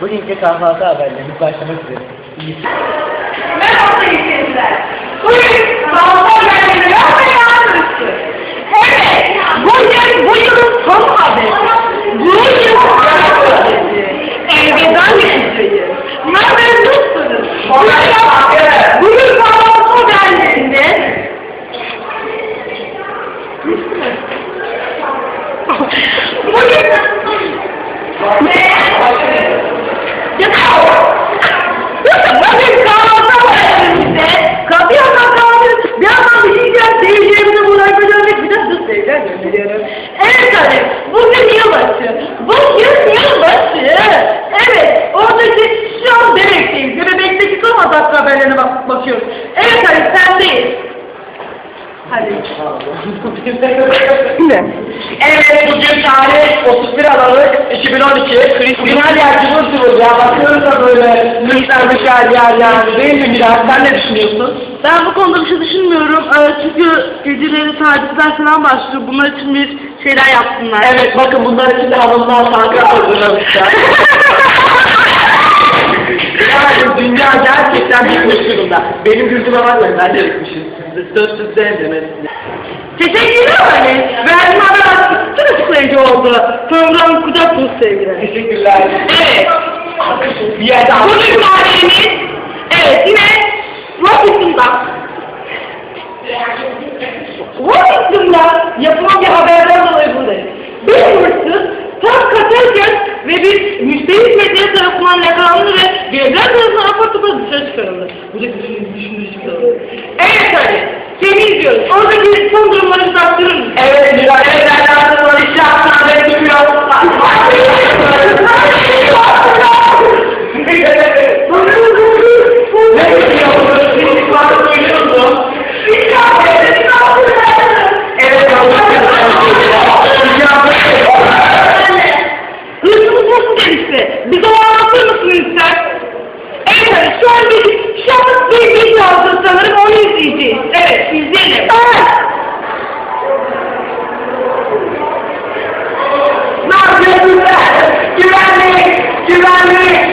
Bugünkü kahvaltı haberlerimiz başlamak üzere. İyi. Merhaba izleyiciler. Bugün kahvaltı haberleri yapmayacağız. Evet, bugün bu yılın son haberi. Bu yıl Elveda geleceğiz. Memnunsunuz. Bugün kahvaltı haberlerinde son adaklı haberlerine bak bakıyoruz. Evet hadi sendeyiz. Hadi. Evet bugün tarih 31 Aralık 2012 Kriminal yer cıvıl cıvıl ya bakıyoruz da böyle lükslenmiş yer yer yer değil mi Miray sen ne düşünüyorsun? Ben bu konuda bir şey düşünmüyorum. Ee, çünkü geceleri tacizler falan başlıyor. Bunlar için bir şeyler yapsınlar. Evet bakın bunlar için de hanımlar sankat hazırlamışlar. yani dünya gerçekten bitmiş durumda. Benim güldüğüme bakmayın ben de bitmişim. Sözsüz sevdemezsiniz. Teşekkürler öyle. Verdiğim haber çok açıklayıcı oldu. Program kucak dolu sevgiler. Teşekkürler. Evet. Bir yerde Bugün tarihimiz evet yine Washington'da Washington'da yapılan görevler tarafından apar topar dışarı çıkarıldı. Bu da düşündüğünüz düşündüğünüz bir oldu. Evet hadi. Seni izliyoruz. Oradaki son durumları bize yazdı sanırım onu izleyeceğiz. Evet izleyelim. Evet. Ne yapıyorsun sen? Güvenlik, güvenlik.